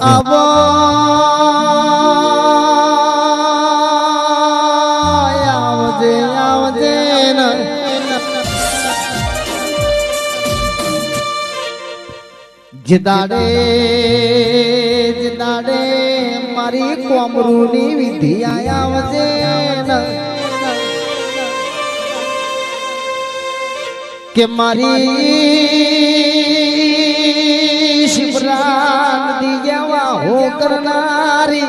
આવો. આવજે આવજે ન. જીતાડે જીતાડે મારી કોમરૂની વિધિ આવજે કે મારી કરનારી.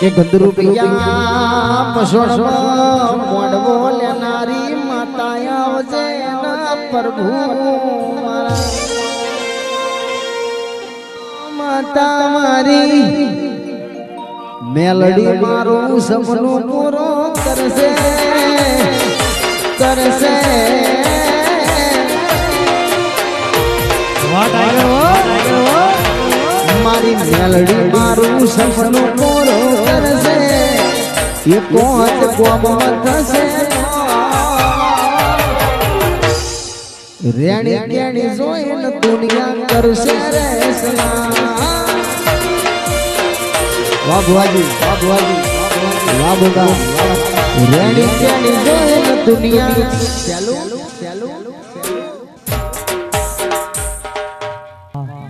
કે ગંદરુ પિયા પસોણમાં મોડવો લેનારી માતા આવજે પ્રભુ માતા મારી, મેલડી મારું સપનું પૂરો કરશે કરશે. મારી મેલડી મારું સપનું પૂરું કરશે એ કોચ કોમમાં થશે રેણી કેણી જોઈને દુનિયા કરશે રે સલામ વાહ ભુવાજી વાહ ભુવાજી વાહ બોગા રેડી કેડી જોઈને દુનિયા ચાલુ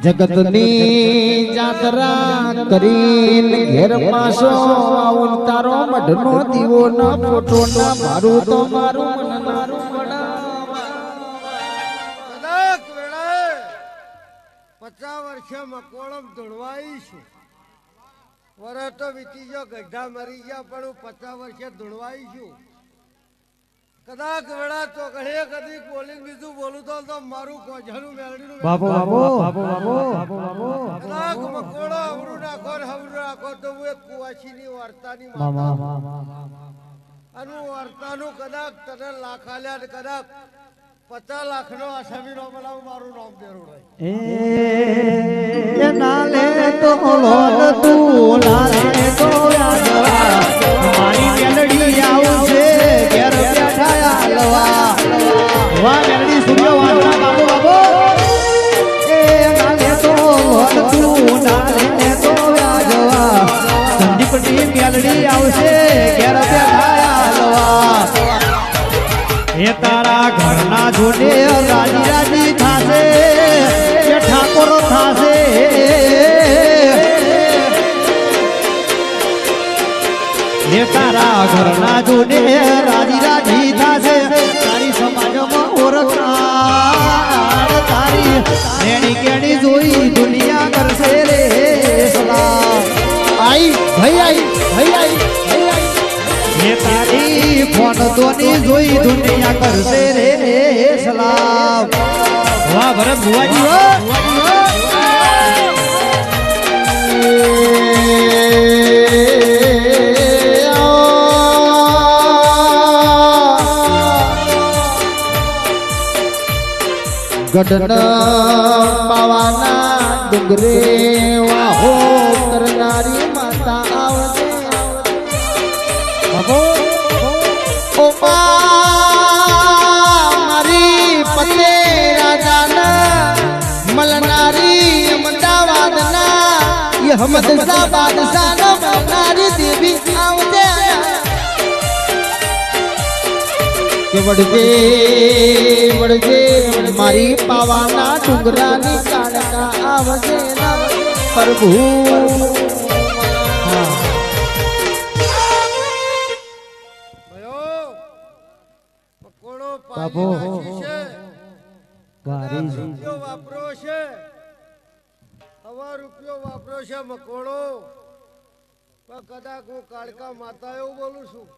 જગતની જાતરા કરીને ઘેર પાસો આવું તારો મઢનો દીવો ના ફોટો ના મારું તો મારું મન મારું પચાસ વર્ષે મકોળમ ધૂણવાઈશું વરસ તો વીતી ગયો ગઢા મરી ગયા પણ હું પચાસ વર્ષે ધૂણવાઈશું કદાચ વેળા ચોકડે કદી બોલીને બીજું બોલું તો તો મારું કોજાનું મેળડીનું બાપો બાપો બાપો બાપો બાપો બાપો. કદાચ મકોડો અવરું નાખો ને હવરું નાખો તો હું એક કુવાસીની વાર્તાની મામા અને વાર્તાનું કદાચ તને લાખ આલ્યા ને કદાચ પચાસ લાખનો આસામીનો બનાવું મારું નામ દેરું એ નાલે તો લોન તું નાલે મેલડી આવશે ઘેર બેઠા એ તારા ઘરના જોડે રાજી રાજી થાશે, એ ઠાકોર થાશે. એ તારા ઘરના જોડે રાજી રાજી થાશે, તારી સમાજમાં ઓળખાણ, તારી કેણી જોઈ દુનિયા જોઈ દુનિયા કરશે રે સલામ વાહ ભરત ભુવાજી હો ગઢન પાવાના ડુંગરે વાહો ય હમદ સા બાદશાહ મલનારી દેવી આવજે કે વડજે વડજે મારી પાવાના ડુંગરાની કાળકા આવજે ના પ્રભુ. રૂપિયો વાપરો છે. હવા રૂપિયો વાપરો છે મકોડો? પણ કદાચ હું કાળકા માતા એવું બોલું છું.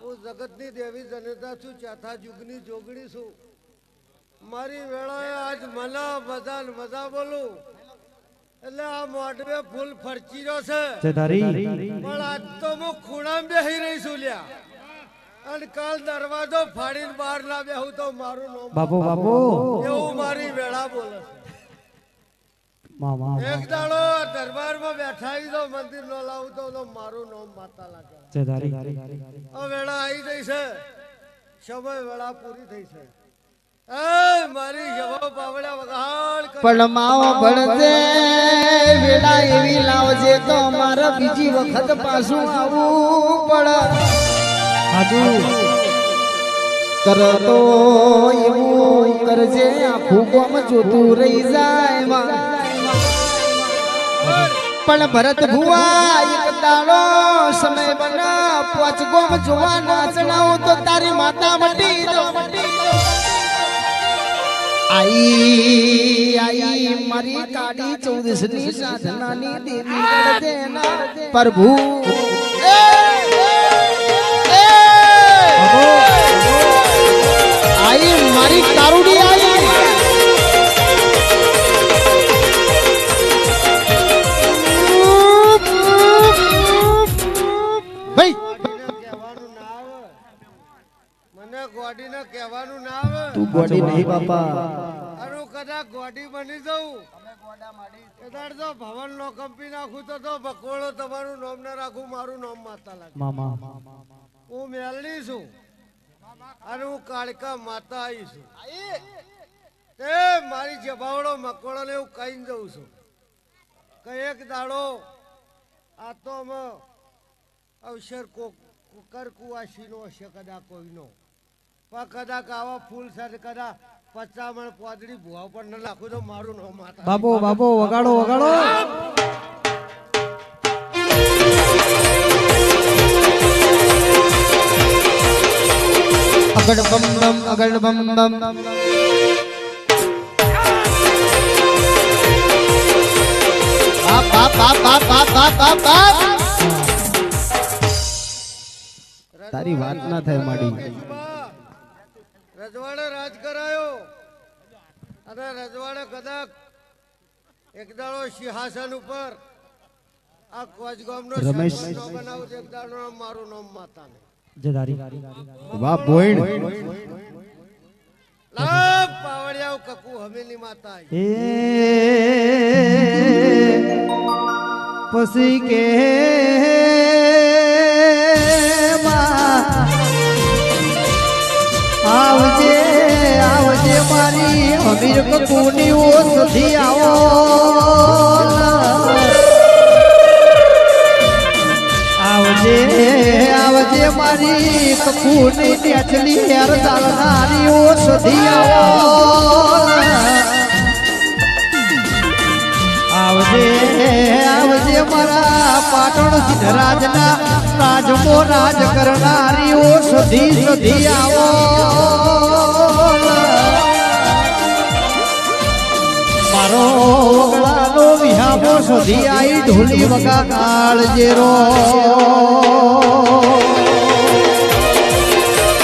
હું જગતની દેવી જનતા છું ચોથા યુગની જોગણી છું. મારી વેળાએ આજ મલા મજા મજા બોલું. એટલે આ મોઢવે ફૂલ ફરચી રહ્યો છે. પણ આજ તો હું ખૂણામાં બેહી રહી છું લ્યા. અને કાલ દરવાજો ફાડીને બહાર ના બેહું તો મારું બાપુ બાપો. એવું મારી વેળા બોલે છે. એક દાડો દરબારમાં બેઠા ઈ મંદિર નો લાવું તો મારું નામ માતા લાગે. વેળા આવી ગઈ છે. સમય વેળા પૂરી થઈ છે. પણ માવો ભણજે વેળા એવી લાવજે તો મારે બીજી વખત પાછું આવવું પડે. હાજુ. કરતો એવું કરજે આખું ગામ જોતું રહી જાય માં. પણ ભરત ભુવા એક દાડો સમય બના પોચ ગોમ જોવા નાચણાઓ તો તારી માતા મટી આઈ આઈ, મારી કાડી ચૌદસની સાધનાની દેવી કરજે પ્રભુ. આઈ, મારી કારુડી નહીં બાપા. અરે હું ગોડી બની જાઉં. કદાચ ભવન નો કંપી નાખું તો તો બકોળો તમારું નામ ના રાખું મારું નામ માતા લાગે. મામા. હું મેલની છું અને હું કાળકા માતા આવી છું. તે મારી જબાવડો મકોડો ને હું કહીને જઉં છું. કઈ એક દાડો આ તો અવસર કોક કર કુવાસીનો હશે કદાચ કોઈનો. પણ કદાચ આવા ફૂલ સાથે કદાચ પચામણ પોદડી ભૂવા પર ન નાખું તો મારું નો માતા. બાબો બાબો વગાડો વગાડો. અગડ બમ બમ, અગડ બમ બમ. તારી વાત ના થાય, માડી. રજવાડે રાજ કરાયો. અને રજવાડે કદાચ એક દાડો સિંહાસન ઉપર. આ કોચગામનો રમેશ. બનાવજો બનાવું એક દાડો નામ મારું નામ માતાને. જદારી વાહ બોઈણ લાવ પાવડિયાઓ કકુ હવેલી માતા. એ પછી કે આવજે આવજે મારી અમીર કપૂરની ઓસથી આવો. આવજે આવજે મારી કપૂરની ટેચલી હેર ચાલનારી ઓસથી આવો. આવજે મારા પાટણ સિદ્ધરાજના રાજમો રાજ કરનારીઓ સુધી સુધી આવો. મારો ઓગળાનો વિહામો સુધી આઈ ઢોલી વગા કાળજે રો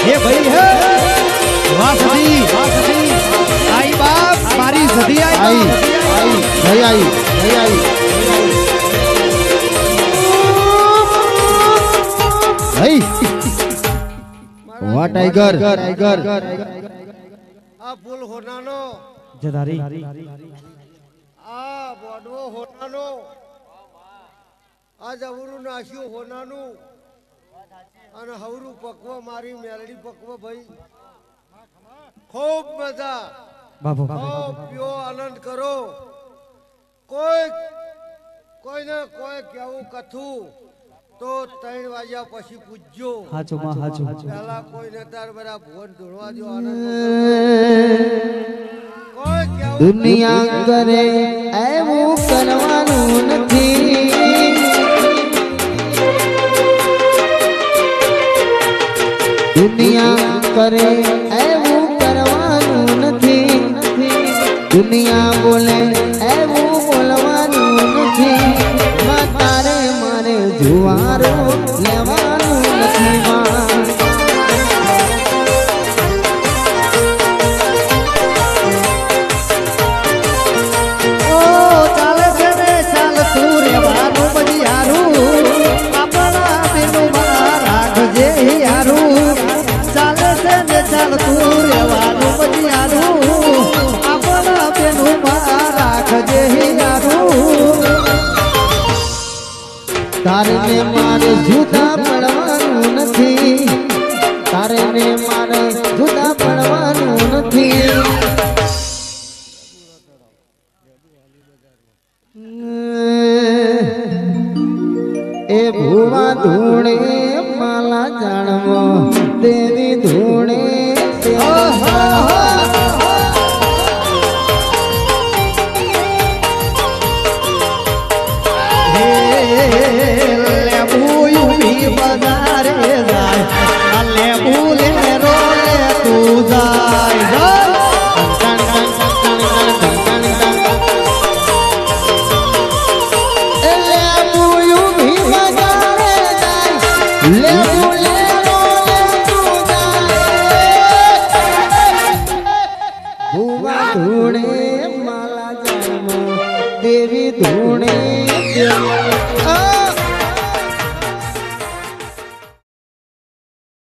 હે ભાઈ હે. વાસદી વાસદી. આઈ બાપ મારી સધી આઈ આઈ ભાઈ આઈ ભાઈ આઈ. ભાઈ. વાહ ટાઈગર. ટાઈગર. આ ફૂલ હોનાનો. જદારી આ બોડવો હોનાનો. આજ અવરું નાશ્યું હોનાનું. અને હવરું પકવ મારી મેલડી પકવ ભાઈ. ખૂબ મજા. આનંદ કરો. કોઈ કોઈને કોઈ કેવું કથું તો ત્રણ વાગ્યા પછી પૂજ્યો હાચું માં હાચું પેલા કોઈને તાર બધા ભુવન ધોળવા દો આનંદ કોઈ કેવું દુનિયા કરે એવું કરવાનું નથી. દુનિયા કરે એવું કરવાનું નથી. દુનિયા બોલે એવું બોલવાનું નથી. તારે મારે જુવારો લેવાનું નથી. Yeah.